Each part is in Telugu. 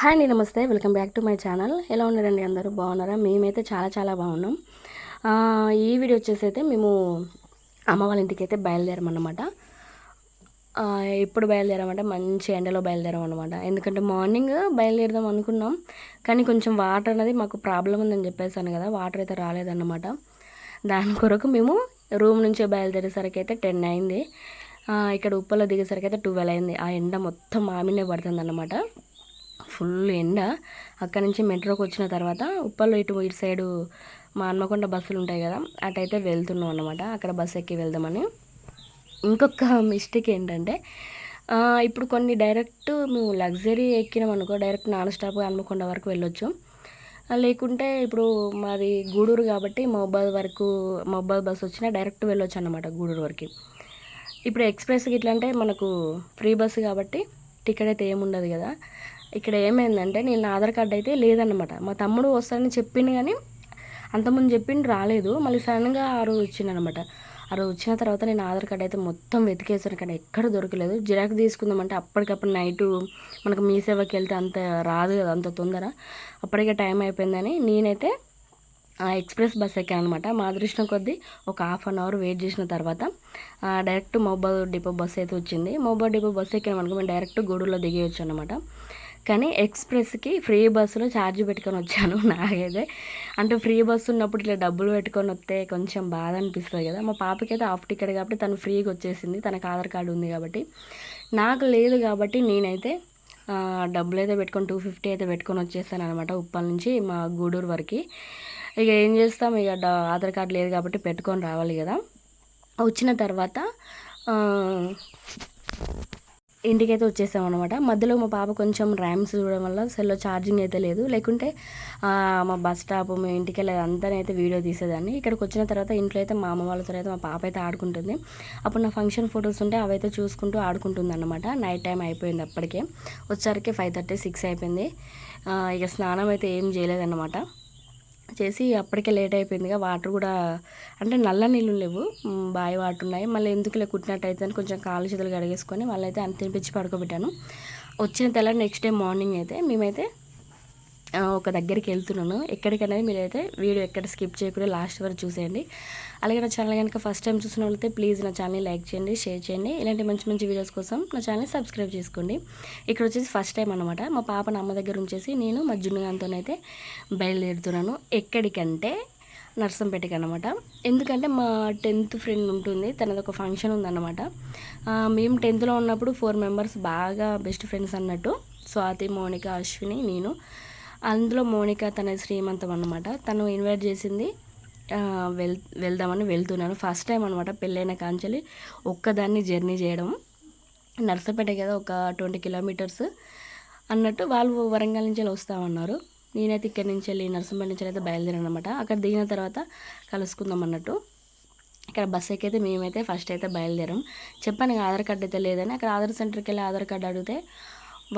హాయ్ అండి నమస్తే. Welcome back to my channel. ఎలా ఉన్నారండి అందరూ? బాగున్నారా? మేమైతే చాలా చాలా బాగున్నాం. ఈ వీడియో వచ్చేసి అయితే మేము అమ్మ వాళ్ళ ఇంటికి అయితే బయలుదేరామన్నమాట ఆ, ఎప్పుడు బయలుదేరామంటే మంచి ఎండలో బయలుదేరాం అనమాట ఎందుకంటే మార్నింగ్ బయలుదేరదాం అనుకున్నాం. కానీ కొంచెం వాటర్ అనేది మాకు ప్రాబ్లం ఉందని చెప్పేసాను కదా వాటర్ అయితే రాలేదన్నమాట. దాని కొరకు మేము రూమ్ నుంచే బయలుదేరేసరికి అయితే టెన్ అయింది. ఇక్కడ ఉప్పలో దిగేసరికి అయితే ట్వెల్వ్ అయింది. ఆ ఎండ మొత్తం మామినే పడుతుంది అన్నమాట ఫుల్ ఎండ. అక్కడ నుంచి మెట్రోకి వచ్చిన తర్వాత ఉప్పల్లో ఇటు ఇటు సైడు మా హన్మకొండ బస్సులు ఉంటాయి కదా అటైతే వెళ్తున్నాం అనమాట అక్కడ బస్సు ఎక్కి వెళ్దామని. ఇంకొక మిస్టేక్ ఏంటంటే ఇప్పుడు కొన్ని డైరెక్ట్ మేము లగ్జరీ ఎక్కినాం అనుకో డైరెక్ట్ నాన్ స్టాప్ హన్మకొండ వరకు వెళ్ళొచ్చు. లేకుంటే ఇప్పుడు మాది గూడూరు కాబట్టి మహబాద్ వరకు మహబాద్ బస్సు వచ్చినా డైరెక్ట్ వెళ్ళొచ్చు అనమాట గూడూరు వరకు. ఇప్పుడు ఎక్స్ప్రెస్ ఇట్లా అంటే మనకు ఫ్రీ బస్సు కాబట్టి టికెట్ అయితే ఏముండదు కదా. ఇక్కడ ఏమైందంటే నేను ఆధార్ కార్డు అయితే లేదన్నమాట. మా తమ్ముడు వస్తానని చెప్పిండు కానీ అంతకుముందు చెప్పిండు రాలేదు. మళ్ళీ సడన్గా ఆ రోజు వచ్చిందనమాట ఆ రోజు వచ్చిన తర్వాత నేను ఆధార్ కార్డ్ అయితే మొత్తం వెతికేసాను కానీ ఎక్కడ దొరకలేదు. జిరాక్ తీసుకుందామంటే అప్పటికప్పుడు నైటు మనకు మీ సేవకి వెళ్తే అంత రాదు కదా అంత తొందర. అప్పటికే టైం అయిపోయిందని నేనైతే ఆ ఎక్స్ప్రెస్ బస్ ఎక్కాను అనమాట మా అదృష్టం కొద్దీ ఒక హాఫ్ అన్ అవర్ వెయిట్ చేసిన తర్వాత డైరెక్ట్ మొబైల్ డిపో బస్ అయితే వచ్చింది. మొబైల్ డిపో బస్ ఎక్కామనుకో మేము డైరెక్ట్ గూడూరులో దిగేయచ్చు అనమాట కానీ ఎక్స్ప్రెస్కి ఫ్రీ బస్సులో ఛార్జ్ పెట్టుకొని వచ్చాను నాకైతే. అంటే ఫ్రీ బస్సు ఉన్నప్పుడు ఇట్లా డబ్బులు పెట్టుకొని వస్తే కొంచెం బాధ అనిపిస్తుంది కదా. మా పాపకి అయితే హాఫ్ టికెట్ కాబట్టి తను ఫ్రీగా వచ్చేసింది. తనకు ఆధార్ కార్డు ఉంది కాబట్టి. నాకు లేదు కాబట్టి నేనైతే డబ్బులు అయితే పెట్టుకొని టూ ఫిఫ్టీ అయితే పెట్టుకొని వచ్చేసాను అనమాట ఉప్పల్ నుంచి మా గూడూరు వరకు. ఇక ఏం చేస్తాం? ఇక డ- ఆధార్ కార్డు లేదు కాబట్టి పెట్టుకొని రావాలి కదా. వచ్చిన తర్వాత ఇంటికైతే వచ్చేసాం అనమాట మధ్యలో మా పాప కొంచెం ర్యామ్స్ చూడడం వల్ల సెల్లో ఛార్జింగ్ అయితే లేదు. లేకుంటే మా బస్ స్టాప్ మేము ఇంటికి వెళ్ళేది అంతానైతే వీడియో తీసేదాన్ని. ఇక్కడికి వచ్చిన తర్వాత ఇంట్లో అయితే మా అమ్మ వాళ్ళతో అయితే మా పాప అయితే ఆడుకుంటుంది. అప్పుడు నా ఫంక్షన్ ఫొటోస్ ఉంటే అవైతే చూసుకుంటూ ఆడుకుంటుంది అనమాట నైట్ టైం అయిపోయింది అప్పటికే. వచ్చేసరికి ఫైవ్ థర్టీ సిక్స్ అయిపోయింది. ఇక స్నానం అయితే ఏం చేయలేదన్నమాట. వచ్చేసి అప్పటికే లేట్ అయిపోయిందిగా వాటర్ కూడా అంటే నల్ల నీళ్ళు లేవు. బావి వాటర్ ఉన్నాయి. మళ్ళీ ఎందుకులే కుట్టినట్టు కుట్టినట్టయితే అని కొంచెం కాలు చేతులు కడిగేసుకొని వాళ్ళైతే అంత తినిపించి పడుకోబెట్టాను. వచ్చిన తెల్ల నెక్స్ట్ డే మార్నింగ్ అయితే మేమైతే ఒక దగ్గరికి వెళ్తున్నాను. ఎక్కడికనేది మీరైతే వీడియో ఎక్కడ స్కిప్ చేయకుండా లాస్ట్ వరకు చూసేయండి. అలాగే నా ఛానల్ కనుక ఫస్ట్ టైం చూసిన వాళ్ళైతే ప్లీజ్ నా ఛానల్ని లైక్ చేయండి షేర్ చేయండి. ఇలాంటి మంచి మంచి వీడియోస్ కోసం నా ఛానల్ని సబ్స్క్రైబ్ చేసుకోండి. ఇక్కడ వచ్చేసి ఫస్ట్ టైం అనమాట మా పాప అమ్మ దగ్గర ఉంచేసి నేను మా జున్నుగాంతోనైతే బయలుదేరుతున్నాను. ఎక్కడికంటే నర్సంపేటకి అనమాట ఎందుకంటే మా టెన్త్ ఫ్రెండ్ ఉంటుంది తనది ఒక ఫంక్షన్ ఉందన్నమాట. మేము టెన్త్లో ఉన్నప్పుడు ఫోర్ మెంబర్స్ బాగా బెస్ట్ ఫ్రెండ్స్ అన్నట్టు. స్వాతి మౌనిక అశ్విని నేను. అందులో మౌనిక తన శ్రీమంతం అనమాట తను ఇన్వైట్ చేసింది వెల్ వెళ్దామని వెళ్తున్నాను. ఫస్ట్ టైం అనమాట పెళ్ళైన కాంచెలి ఒక్కదాన్ని జర్నీ చేయడం. నర్సపేట కదా ఒక ట్వంటీ కిలోమీటర్స్ అన్నట్టు వాళ్ళు వరంగల్ నుంచి వెళ్ళి వస్తామన్నారు. నేనైతే ఇక్కడి నుంచి వెళ్ళి నర్సంపేట నుంచి అయితే బయలుదేరాను అనమాట అక్కడ దిగిన తర్వాత కలుసుకుందాం అన్నట్టు. ఇక్కడ బస్ ఎక్కైతే మేమైతే ఫస్ట్ అయితే బయలుదేరాం. చెప్పాను ఆధార్ కార్డు అయితే లేదని. అక్కడ ఆధార్ సెంటర్కి వెళ్ళి ఆధార్ కార్డు అడిగితే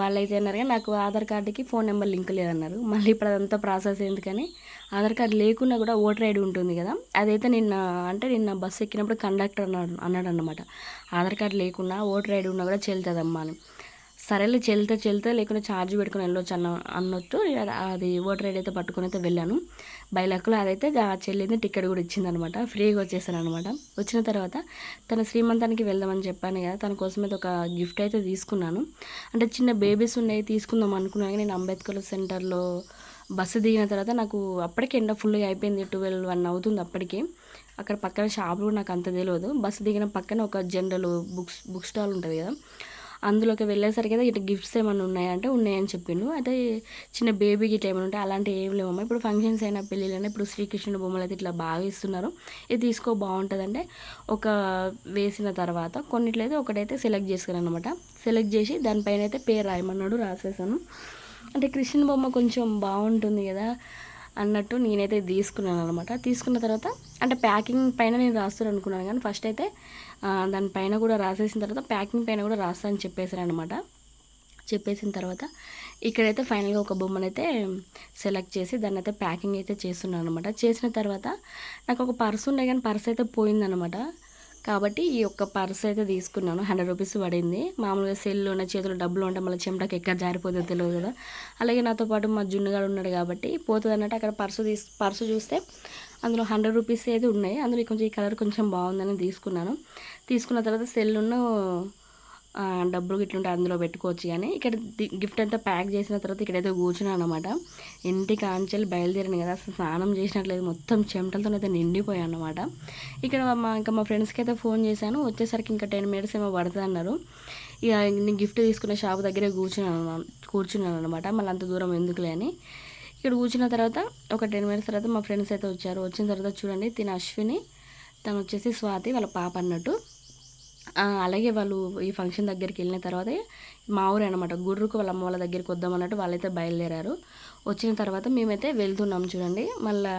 వాళ్ళైతే అన్నారు కానీ నాకు ఆధార్ కార్డుకి ఫోన్ నెంబర్ లింక్ లేదన్నారు. మళ్ళీ ఇప్పుడు అదంతా ప్రాసెస్ ఎందుకని ఆధార్ కార్డు లేకున్నా కూడా ఓటర్ ఐడి ఉంటుంది కదా అదైతే నిన్న అంటే నిన్న బస్సు ఎక్కినప్పుడు కండక్టర్ అన్నాడు అన్నాడు అనమాట ఆధార్ కార్డు లేకున్నా ఓటర్ ఐడి ఉన్నా కూడా చెల్లుతుందమ్మా అని. సరేలే చెల్తే చెల్తే లేకుంటే ఛార్జ్ పెట్టుకుని వెళ్ళొచ్చు అన్న అన్నట్టు నేను అది- ఓటర్ ఐడి అయితే పట్టుకుని అయితే వెళ్ళాను. బై లక్లో అదైతే ఆ చెల్లింది టికెట్ కూడా ఇచ్చిందనమాట. ఫ్రీగా వచ్చేసాను అనమాట వచ్చిన తర్వాత తన శ్రీమంతానికి వెళ్దామని చెప్పాను కదా తన కోసం అయితే ఒక గిఫ్ట్ అయితే తీసుకున్నాను. అంటే చిన్న బేబీస్ ఉన్నాయి తీసుకుందాం అనుకున్నాను నేను అంబేద్కర్ సెంటర్లో బస్సు దిగిన తర్వాత నాకు అప్పటికే ఎండ ఫుల్గా అయిపోయింది. ట్వెల్వ్ వన్ అవుతుంది అప్పటికి. అక్కడ పక్కన షాపులు కూడా నాకు అంత తెలియదు బస్సు దిగిన పక్కన ఒక జనరల్ బుక్స్ బుక్ స్టాల్ ఉంటుంది కదా. అందులోకి వెళ్ళేసరికి అయితే ఇట్లా గిఫ్ట్స్ ఏమైనా ఉన్నాయంటే ఉన్నాయని చెప్పిండు. అయితే చిన్న బేబీ గిట్ల ఏమైనా ఉంటే అలాంటివి ఏం లేవమ్మా. ఇప్పుడు ఫంక్షన్స్ అయినా పెళ్ళిళ్ళైనా ఇప్పుడు శ్రీకృష్ణుడు బొమ్మలు అయితే ఇట్లా బాగా ఇస్తున్నారు. ఇది తీసుకో బాగుంటుందంటే ఒక వేసిన తర్వాత కొన్నిట్లయితే ఒకటైతే సెలెక్ట్ చేసుకున్నాను అనమాట సెలెక్ట్ చేసి దానిపైన అయితే పేరు రాయమన్నాడు రాసేసాను. అంటే కృష్ణ బొమ్మ కొంచెం బాగుంటుంది కదా. అన్నట్టు నేనైతే తీసుకున్నాను అనమాట. తీసుకున్న తర్వాత అంటే ప్యాకింగ్ పైన నేను రాస్తాను అనుకున్నాను కానీ ఫస్ట్ అయితే దానిపైన కూడా రాసేసిన తర్వాత ప్యాకింగ్ పైన కూడా రాస్తా అని చెప్పేసాను అనమాట. చెప్పేసిన తర్వాత ఇక్కడైతే ఫైనల్గా ఒక బొమ్మను అయితే సెలెక్ట్ చేసి దాన్ని అయితే ప్యాకింగ్ అయితే చేస్తున్నాను అనమాట. చేసిన తర్వాత నాకు ఒక పర్స్ ఉండే కానీ పర్స్ అయితే పోయిందనమాట. కాబట్టి ఈ యొక్క పర్స్ అయితే తీసుకున్నాను. హండ్రెడ్ రూపీస్ పడింది. మామూలుగా సెల్ ఉన్న చేతిలో డబ్బులు ఉంటే మళ్ళీ చెమటకి ఎక్కడ జారిపోతుందో తెలియదు కదా. అలాగే నాతో పాటు మా జున్నుగాడు ఉన్నాడు కాబట్టి పోతుంది అన్నట్టు అక్కడ పర్సు తీసు పర్సు చూస్తే అందులో హండ్రెడ్ రూపీస్ అయితే ఉన్నాయి. అందులో కొంచెం ఈ కలర్ కొంచెం బాగుందని తీసుకున్నాను. తీసుకున్న తర్వాత సెల్లును డబ్బులు ఇట్లుంటే అందులో పెట్టుకోవచ్చు కానీ ఇక్కడ గిఫ్ట్ అంతా ప్యాక్ చేసిన తర్వాత ఇక్కడైతే కూర్చున్నాను అనమాట ఇంటికి ఆంచెలు బయలుదేరాను కదా అసలు స్నానం చేసినట్లేదు. మొత్తం చెమటలతో అయితే నిండిపోయాను అనమాట ఇక్కడ మా ఇంకా మా ఫ్రెండ్స్కి అయితే ఫోన్ చేశాను. వచ్చేసరికి ఇంకా టెన్ మినిట్స్ ఏమో పడుతుంది అన్నారు. ఇక నేను గిఫ్ట్ తీసుకున్న షాప్ దగ్గరే కూర్చున్నాను కూర్చున్నాను అనమాట మళ్ళీ అంత దూరం ఎందుకులే అని. ఇక్కడ కూర్చున్న తర్వాత ఒక టెన్ మినిట్స్ తర్వాత మా ఫ్రెండ్స్ అయితే వచ్చారు. వచ్చిన తర్వాత చూడండి తిన అశ్విని తను వచ్చేసి స్వాతి వాళ్ళ పాప అన్నట్టు. అలాగే వాళ్ళు ఈ ఫంక్షన్ దగ్గరికి వెళ్ళిన తర్వాత మా ఊరు అనమాట గుర్రుకు వాళ్ళ అమ్మ వాళ్ళ దగ్గరికి వద్దాం అన్నట్టు వాళ్ళైతే బయలుదేరారు. వచ్చిన తర్వాత మేమైతే వెళ్తున్నాం చూడండి. మళ్ళీ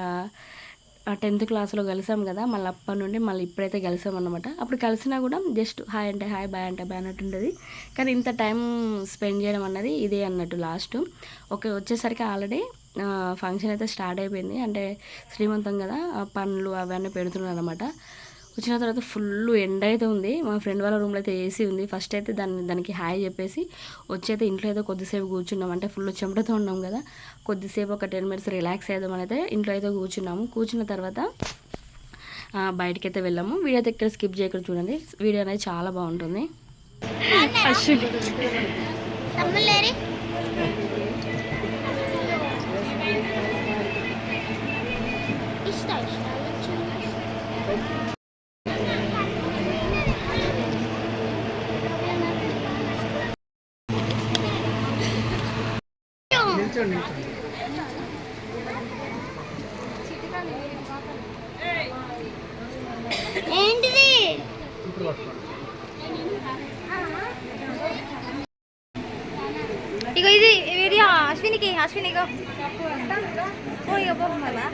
టెన్త్ క్లాస్లో కలిసాం కదా మళ్ళీ అప్పటి నుండి మళ్ళీ ఇప్పుడైతే కలిసాం అనమాట అప్పుడు కలిసినా కూడా జస్ట్ హాయ్ అంటే హాయ్ బాయ్ అంటే బాయ్ అన్నట్టు ఉండేది. కానీ ఇంత టైం స్పెండ్ చేయడం అన్నది ఇదే అన్నట్టు లాస్ట్. ఓకే వచ్చేసరికి ఆల్రెడీ ఫంక్షన్ అయితే స్టార్ట్ అయిపోయింది. అంటే శ్రీమంతం కదా పనులు పండ్లు అవన్నీ పెడుతున్నారు అనమాట వచ్చిన తర్వాత ఫుల్ ఎండ అయితే ఉంది. మా ఫ్రెండ్ వాళ్ళ రూమ్లో అయితే ఏసీ ఉంది. ఫస్ట్ అయితే దాన్ని దానికి హాయ్ చెప్పేసి వచ్చి అయితే ఇంట్లో అయితే కొద్దిసేపు కూర్చున్నాం. అంటే ఫుల్ చెమటతో ఉన్నాం కదా. కొద్దిసేపు ఒక టెన్ మినిట్స్ రిలాక్స్ అయిదామని అయితే ఇంట్లో అయితే కూర్చున్నాము. కూర్చున్న తర్వాత ఆ, బయటికి అయితే వెళ్ళాము. వీడియో అయితే ఇక్కడ స్కిప్ చేయకుండా చూడండి. వీడియో అనేది చాలా బాగుంటుంది. నిల్చోండి ఏంటిది? ఇప్పుడు ఇగో ఇది ఇది అశ్వినికి అశ్విని ఇగో. ఇగో పో మళ్ళా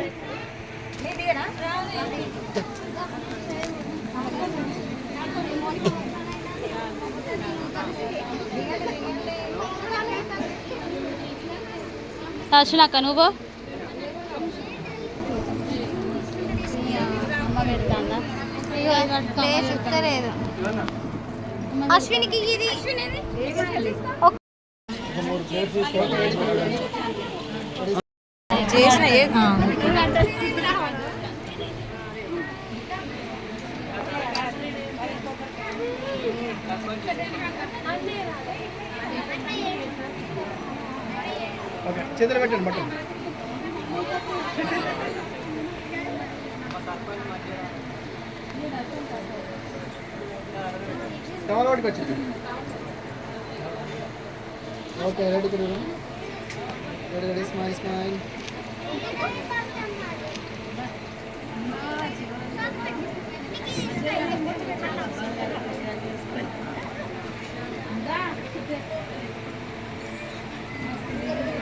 అశ్వినక్క నువ్వు అశ్వినికి ఇది ఒక మూడు ప్లేట్స్ తీసుకోండి చేసిన ఓకే చేతులు పెట్టండి బట్టలు టమాలోటికి వచ్చింది. ఓకే రెడీ తిరుగు ready ready smile smile Thank you.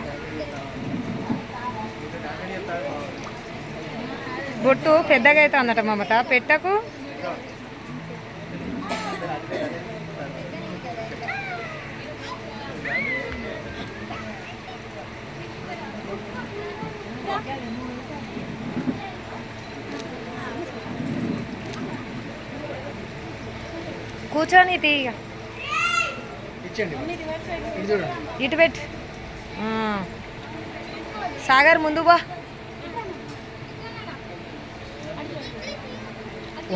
బొట్టు పెద్దగా అయితే అందట మమత. పెట్టకు. కూర్చొని తీయ ఇటు పెట్టు. సాగర్ ముందు బా.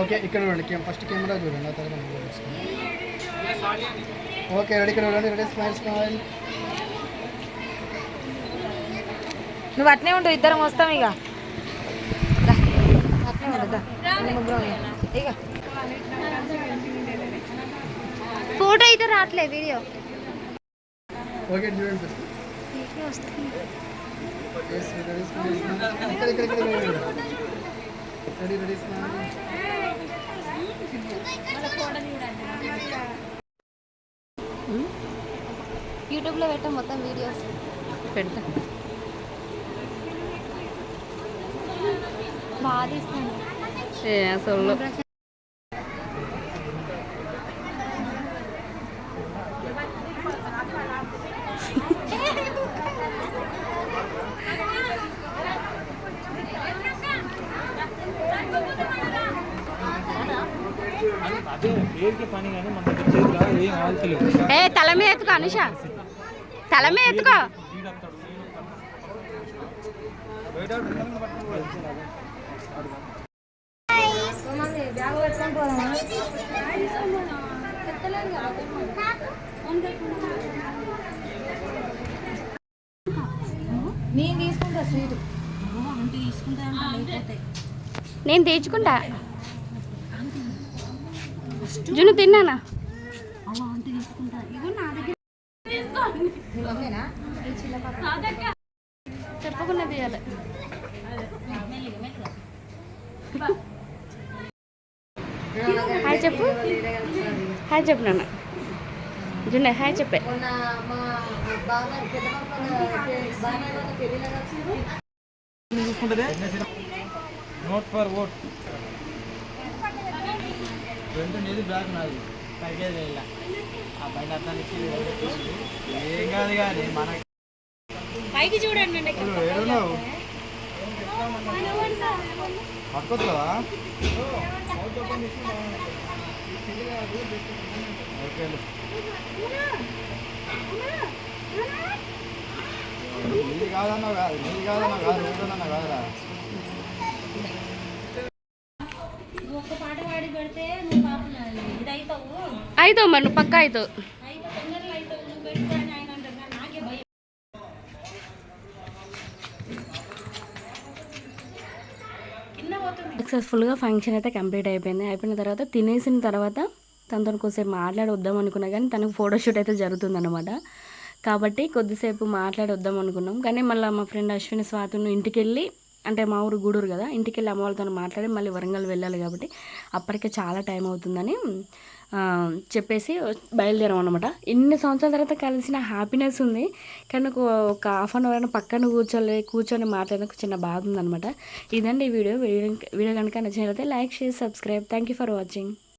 ఓకే ఇక్కడ చూడండి ఫస్ట్ కెమెరా చూడండి ఆ తర్వాత. ఓకే రెడీ ఇక్కడ చూడండి రెడీ స్మైల్ స్మైల్. నువ్వు అట్నే ఉండు ఇద్దరం వస్తాం ఇక. అట్నే ఉండు. ఇక. ఫోటో అయితే రావట్లేదు వీడియో. ఓకే చూడండి. సార్ రెడీ రెడీ స్మైల్ యూట్యూబ్లో పెట్టాం మొత్తం వీడియోస్ పెడతా. బాగా తీస్తాను అసలు పేరుకి పని కానీ మన దగ్గర చేతిలో ఏం తల మీద ఎత్తుకో అనుష. తల మీద ఎత్తుకో. నేను తీసుకుంటా స్వీట్. నేను తెచ్చుకుంటా జున్ను తిన్నానా? చెప్పకుండా తీయాలి. హాయ్ చెప్పు. హాయ్ చెప్పు నాన్న. జున్నే హాయ్ చెప్పే. Note for vote. రెండు నీది బ్యాగ్ నాది. పైకేది ఇలా ఆ పైన అర్థానికి ఏం కాదు కానీ మన పైకి చూడండి పట్టుకోవచ్చు కదా ఓకే నీది కాదన్నావు కాదు నీది కాదన్నావు కాదు ఏడున్నా కాదురా. అవుతావు మరి నువ్వు పక్క అవుతావు సక్సెస్ఫుల్గా ఫంక్షన్ అయితే కంప్లీట్ అయిపోయింది. అయిపోయిన తర్వాత తినేసిన తర్వాత తనతో కొద్దిసేపు మాట్లాడి వద్దాం అనుకున్నా కానీ తనకు ఫోటోషూట్ అయితే జరుగుతుందన్నమాట. కాబట్టి కొద్దిసేపు మాట్లాడి వద్దాం అనుకున్నాం. కానీ మళ్ళీ మా ఫ్రెండ్ అశ్విని స్వాతును ఇంటికి వెళ్ళి అంటే మా ఊరు గూడూరు కదా ఇంటికి వెళ్ళి అమ్మ వాళ్ళతో మాట్లాడి మళ్ళీ వరంగల్ వెళ్ళాలి కాబట్టి అప్పటికే చాలా టైం అవుతుందని చెప్పేసి బయలుదేరాం అనమాట ఇన్ని సంవత్సరాల తర్వాత కలిసిన హ్యాపీనెస్ ఉంది. కానీ నాకు ఒక హాఫ్ అన్ అవర్ పక్కన కూర్చోలే కూర్చొని మాట్లాడడానికి చిన్న బాధ ఉందనమాట ఇదండి ఈ వీడియో. వీడియో వీడియో కనుక నచ్చినట్లయితే like share subscribe. Thank you for watching